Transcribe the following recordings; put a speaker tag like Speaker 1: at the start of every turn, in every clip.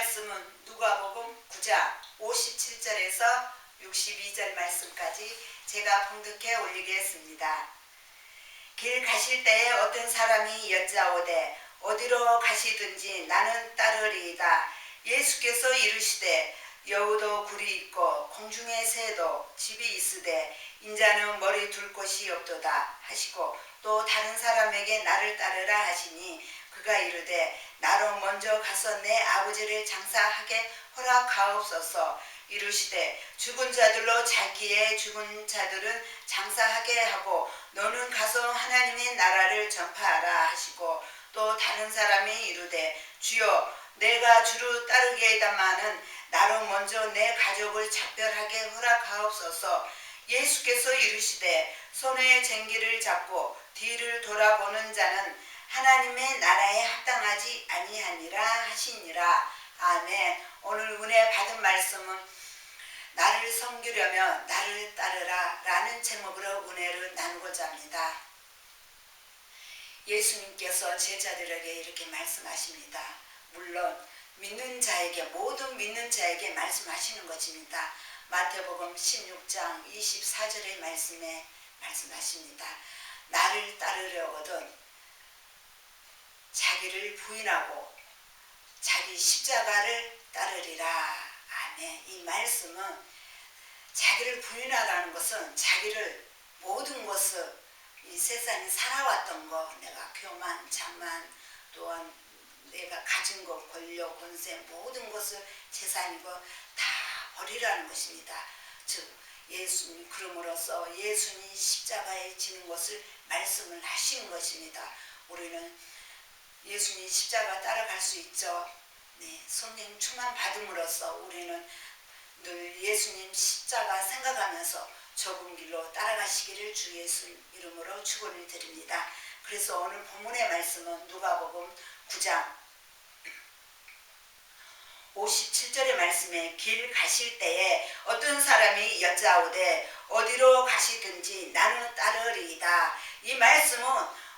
Speaker 1: 말씀은 누가복음 9장 57절에서 62절 말씀까지 제가 봉독해 올리겠습니다. 길 가실 때에 어떤 사람이 여짜오되 어디로 가시든지 나는 따르리이다. 예수께서 이르시되 여우도 굴이 있고 공중의 새도 집이 있으되 인자는 머리 둘 곳이 없도다 하시고 또 다른 사람에게 나를 따르라 하시니 그가 이르되 나로 먼저 가서 내 아버지를 장사하게 허락하옵소서. 이르시되 죽은 자들로 자기의 죽은 자들은 장사하게 하고 너는 가서 하나님의 나라를 전파하라 하시고 또 다른 사람이 이르되 주여 내가 주를 따르게이다마는 나로 먼저 내 가족을 작별하게 허락하옵소서. 예수께서 이르시되 손에 쟁기를 잡고 뒤를 돌아보는 자는 하나님의 나라에 합당하지 아니하니라 하시니라 아멘 오늘 은혜 받은 말씀은 나를 섬기려면 나를 따르라 라는 제목으로 은혜를 나누고자 합니다. 예수님께서 제자들에게 이렇게 말씀하십니다. 물론 믿는 자에게 모든 믿는 자에게 말씀하시는 것입니다. 마태복음 16장 24절의 말씀에 말씀하십니다. 나를 따르려거든 자기를 부인하고 자기 십자가를 따르리라. 아멘. 이 말씀은 자기를 부인하라는 것은 자기를 모든 것을 이 세상에 살아왔던 거 내가 교만, 자만 또한 내가 가진 것, 권력, 권세 모든 것을 재산이고 다 버리라는 것입니다. 즉 예수님 그럼으로써 예수님 십자가에 지는 것을 말씀을 하시는 것입니다. 우리는 예수님 십자가 따라갈 수 있죠. 네, 성령 충만 받음으로써 우리는 늘 예수님 십자가 생각하면서 좁은 길로 따라가시기를 주 예수 이름으로 축원을 드립니다. 그래서 오늘 본문의 말씀은 누가복음 9장 57절의 말씀에 길 가실 때에 어떤 사람이 여짜오되 어디로 가시든지 나는 따르리이다. 이 말씀은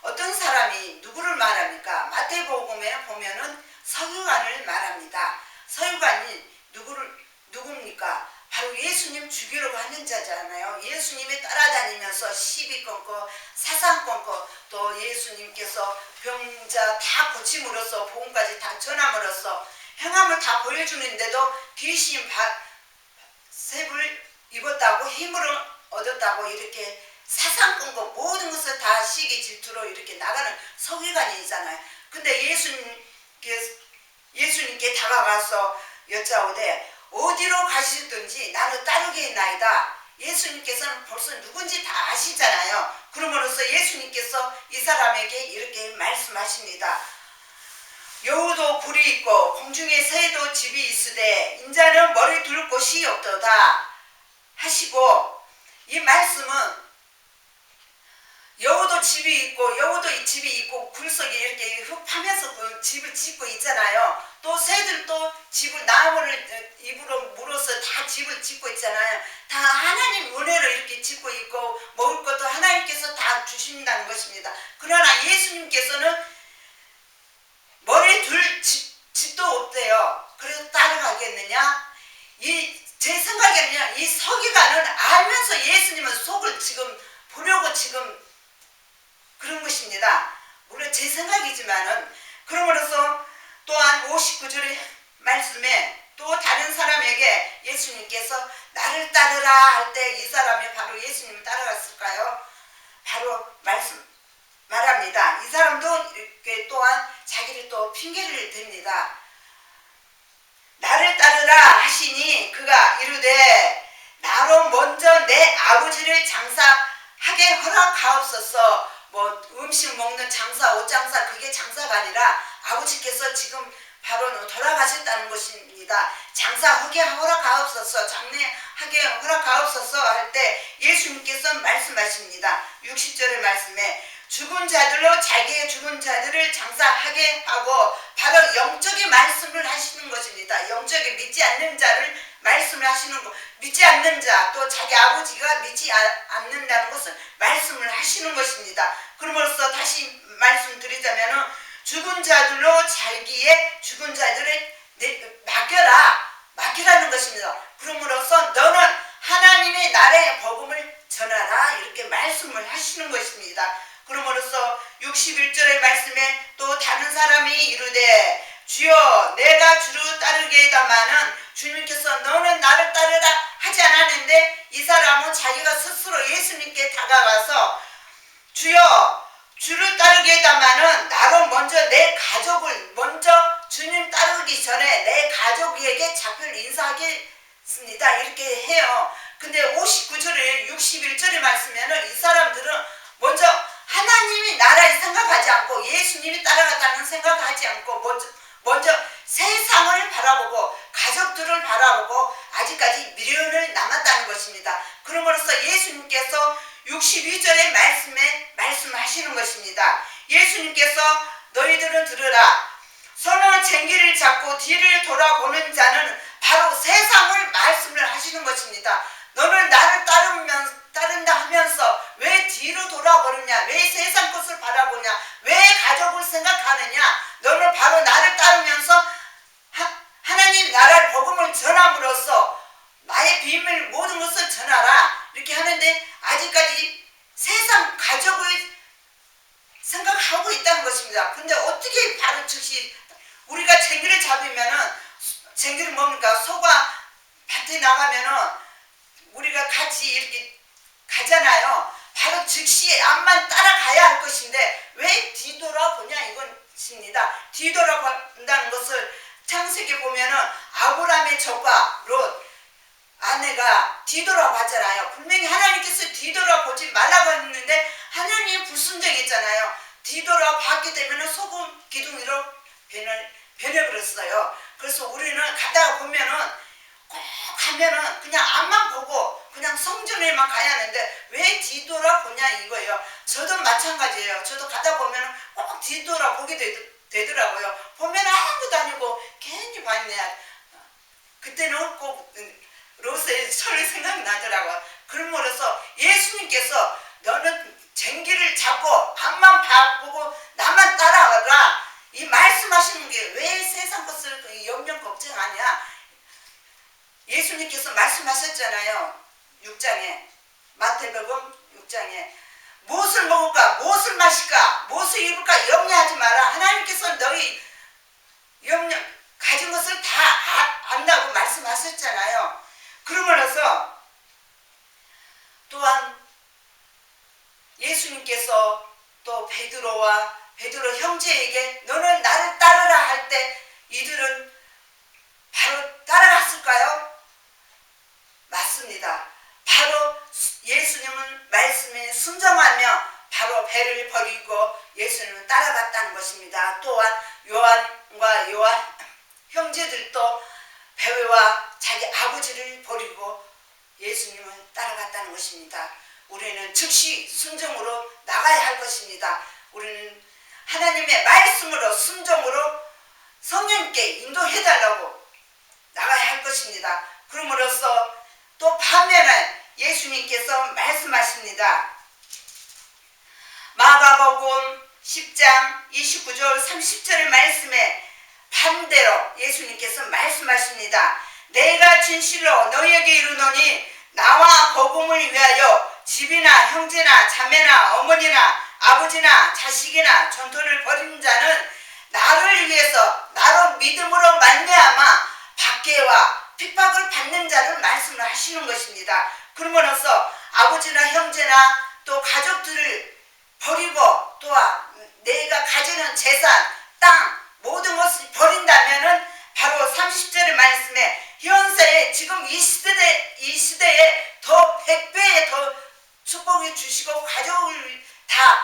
Speaker 1: 어떤 사람이 누구를 말합니까? 마태복음에 보면은 서유관을 말합니다. 서유관이 누구를 누굽니까? 바로 예수님 죽이려고 하는 자잖아요. 예수님이 따라다니면서 시비 끊고 사상 끊고 또 예수님께서 병자 다 고침으로써 복음까지 다 전함으로써 행함을 다 보여주는데도 귀신 바, 셉을 입었다고 힘을 얻었다고 이렇게 사상 끊고 모든 것을 다 시기 질투로 이렇게 나가는 서기관이잖아요. 근데 예수님께 예수님께 다가가서 여짜오되 어디로 가시든지 나를 따르게나이다. 예수님께서는 벌써 누군지 다 아시잖아요. 그러므로써 예수님께서 이 사람에게 이렇게 말씀하십니다. 여우도 굴이 있고 공중에 새도 집이 있으되 인자는 머리 둘 곳이 없도다 하시고 이 말씀은 집이 있고 여우도 이 집이 있고 굴속에 이렇게 흙 파면서 그 집을 짓고 있잖아요. 또 새들도 집을 나무를 입으로 물어서 다 집을 짓고 있잖아요. 다 하나님 은혜로 이렇게 짓고 있고 먹을 것도 하나님께서 다 주신다는 것입니다. 그러나 예수님께서는 머리 둘 집, 집도 없대요. 그래서 따라가겠느냐? 이 제 생각에는요. 이 서기관은 알면서 예수님은 속을 지금 보려고 지금 그런 것입니다. 물론 제 생각이지만은 그러므로서 또한 59절의 말씀에 또 다른 사람에게 예수님께서 나를 따르라 할 때 이 사람이 바로 예수님을 따라갔을까요? 바로 말씀 말합니다. 이 사람도 이렇게 또한 자기를 또 핑계를 댑니다. 나를 따르라 하시니 그가 이르되 나로 먼저 내 아버지를 장사하게 허락하옵소서 뭐 음식 먹는 장사, 옷 장사 그게 장사가 아니라 아버지께서 지금 바로 돌아가셨다는 것입니다. 장사하게 허락하옵소서, 장례 하게 허락하옵소서 할 때 예수님께서 말씀하십니다. 60절의 말씀에 죽은 자들로 자기의 죽은 자들을 장사하게 하고 바로 영적인 말씀을 하시는 것입니다. 영적인 믿지 않는 자를 말씀을 하시는 거 믿지 않는 자 또 자기 아버지가 믿지 아, 않는다는 것은 말씀을 하시는 것입니다. 그러므로써 다시 말씀드리자면은 죽은 자들로 자기의 죽은 자들을 맡겨라 맡기라는 것입니다. 그러므로써 너는 하나님의 나라의 복음을 전하라 이렇게 말씀을 하시는 것입니다. 그러므로써 61절의 말씀에 또 다른 사람이 이르되 주여 내가 주를 따르게 다마는 주님께서 너는 나를 따르라 하지 않았는데 이 사람은 자기가 스스로 예수님께 다가가서 주여 주를 따르게다마는 나로 먼저 내 가족을 먼저 주님 따르기 전에 내 가족에게 작별 인사하겠습니다. 이렇게 해요. 근데 59절에 61절에 말씀에는 이 사람들은 먼저 하나님이 나라를 생각하지 않고 예수님이 따라갔다는 생각하지 않고 먼저, 먼저 세상을 바라보고 가족들을 바라보고 아직까지 미련을 남았다는 것입니다. 그러므로써 예수님께서 62절의 말씀에 말씀하시는 것입니다. 예수님께서 너희들은 들으라. 서로 쟁기를 잡고 뒤를 돌아보는 자는 바로 세상을 말씀을 하시는 것입니다. 너는 나를 따르면 따른다 하면서 왜 뒤로 돌아버리냐? 왜 세상 것을 바라보냐? 왜 가족을 생각하느냐? 너는 바로 나를 따르면서 하, 하나님 나라를 복음을 전함으로써 나의 비밀 모든 것을 전하라 이렇게 하는데 아직까지 세상 가족을 생각하고 있다는 것입니다. 근데 어떻게 바로 즉시 우리가 쟁기를 잡으면은 쟁기를 뭡니까 소가 밭에 나가면은 우리가 같이 이렇게 가잖아요. 바로 즉시 앞만 따라가야 할 것인데 왜 뒤돌아보냐 이것입니다. 뒤돌아본다는 것을 창세기 보면은 아브라함의 적과 롯 아내가 뒤돌아봤잖아요. 분명히 하나님께서 뒤돌아보지 말라고 했는데 하나님이 불순종했잖아요. 뒤돌아봤기 때문에 소금 기둥으로 변을 변해버렸어요. 그래서 우리는 가다가 보면은 꼭 가면은 그냥 앞만 보고 그냥 성전에만 가야 하는데 왜 뒤돌아보냐 이거예요. 저도 마찬가지예요. 저도 가다 보면 꼭 뒤돌아보게 되 더, 라고요 보면 아무것도 아니고 괜히 봤네. 그때는 꼭 로스의 설이 생각나더라고요. 그러므로써 예수님께서 너는 쟁기를 잡고 앞만 바보고 나만 따라와라. 이 말씀하시는 게 왜 세상 것을 염려 걱정하냐. 예수님께서 말씀하셨잖아요. 6장에 마태복음 6장에 무엇을 먹을까 무엇을 마실까 무엇을 입을까 염려하지 마라 하나님께서 너희 염려 가진 것을 다 아, 안다고 말씀하셨잖아요 그러므로서 또한 예수님께서 또 베드로와 베드로 형제에게 너는 나를 따르라 할 때 이들은 바로 따라갔을까요? 맞습니다. 바로 예수님은 말씀에 순종하며 바로 배를 버리고 예수님을 따라갔다는 것입니다. 또한 요한과 요한 형제들도 배회와 자기 아버지를 버리고 예수님을 따라갔다는 것입니다. 우리는 즉시 순종으로 나가야 할 것입니다. 우리는 하나님의 말씀으로 순종으로 성령께 인도해달라고 나가야 할 것입니다. 그러므로써 또 반면에 예수님께서 말씀하십니다. 마가복음 10장 29절 30절의 말씀에 반대로 예수님께서 말씀하십니다. 내가 진실로 너희에게 이르노니 나와 복음을 위하여 집이나 형제나 자매나 어머니나 아버지나 자식이나 전토를 벌인 자는 나를 위해서 나로 믿음으로 말미암아 박해와 핍박을 받는 자를 말씀을 하시는 것입니다. 그러므로써 아버지나 형제나 또 가족들을 버리고 또한 내가 가지는 재산, 땅 모든 것을 버린다면은 바로 30절의 말씀에 지금 이 시대에 이 시대에 더 100배의 더 축복을 주시고 가족을 다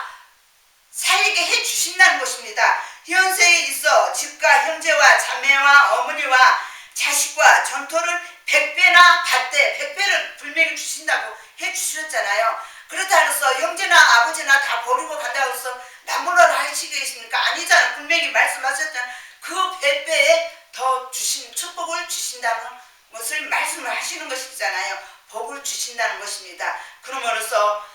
Speaker 1: 살리게 해 주신다는 것입니다. 현세에 있어 집과 형제와 자매와 어머니와 자식과 전토를 100배나 받되 100배를 분명히 주신다고 해 주셨잖아요. 그렇다면서 형제나 아버지나 다 버리고 간다고 해서 나무라를 하시겠습니까? 아니잖아요. 분명히 말씀하셨잖아요. 그 100배에 더 주신 축복을 주신다는 것을 말씀을 하시는 것이잖아요. 복을 주신다는 것입니다. 그러므로써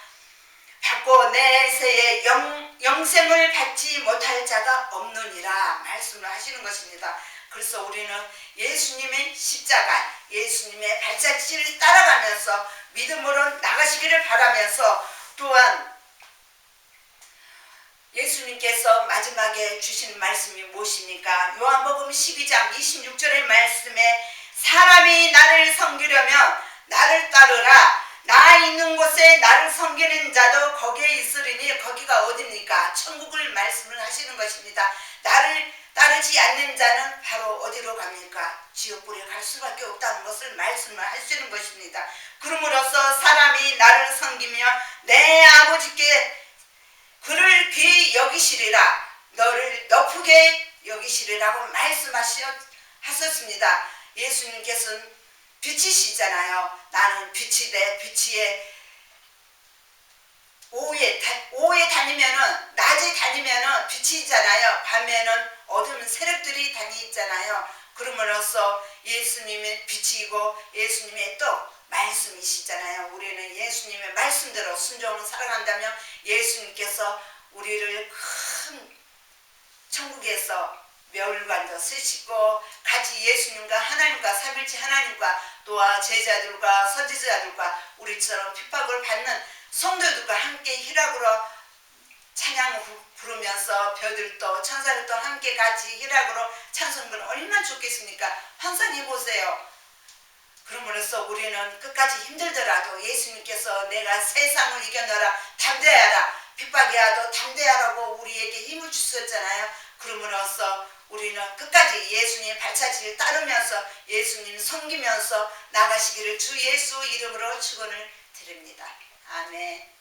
Speaker 1: 받고 내 세에 영, 영생을 받지 못할 자가 없느니라 말씀을 하시는 것입니다. 그래서 우리는 예수님의 십자가, 예수님의 발자취를 따라가면서 믿음으로 나가시기를 바라면서 또한 예수님께서 마지막에 주신 말씀이 무엇입니까? 요한복음 12장 26절의 말씀에 사람이 나를 섬기려면 나를 따르라. 나 있는 곳에 나를 섬기는 자도 거기에 있으리니 거기가 어디입니까? 천국을 말씀을 하시는 것입니다. 나를 따르지 않는 자는 바로 어디로 갑니까? 지옥불에 갈 수밖에 없다는 것을 말씀을 하시는 것입니다. 그러므로서 사람이 나를 섬기며 내 아버지께 귀히 여기시리라 너를 높게 여기시리라고 말씀하셨습니다. 예수님께서는 빛이시잖아요. 나는 빛이 돼 빛이에 오후에 다, 오후에 다니면은 낮에 다니면은 빛이잖아요. 밤에는 어두운 세력들이 다니잖아요. 그러므로써 예수님의 빛이고 예수님의 또 말씀이시잖아요. 우리는 예수님의 말씀대로 순종을 살아간다면 예수님께서 우리를 큰 천국에서 멸관도 쓰시고 같이 예수님과 하나님과 삼일체 하나님과 또한 제자들과 선지자들과 우리처럼 핍박을 받는 성도들과 함께 희락으로 찬양 부- 부르면서 별들도 천사들도 함께 같이 희락으로 찬송하면 얼마나 좋겠습니까? 환상해 보세요. 그러므로써 우리는 끝까지 힘들더라도 예수님께서 내가 세상을 이겨내라 담대하라 핍박이야도 담대하라고 우리에게 힘을 주셨잖아요. 그러므로써 우리는 끝까지 예수님 발차기를 따르면서 예수님 섬기면서 나가시기를 주 예수 이름으로 축원을 드립니다. 아멘.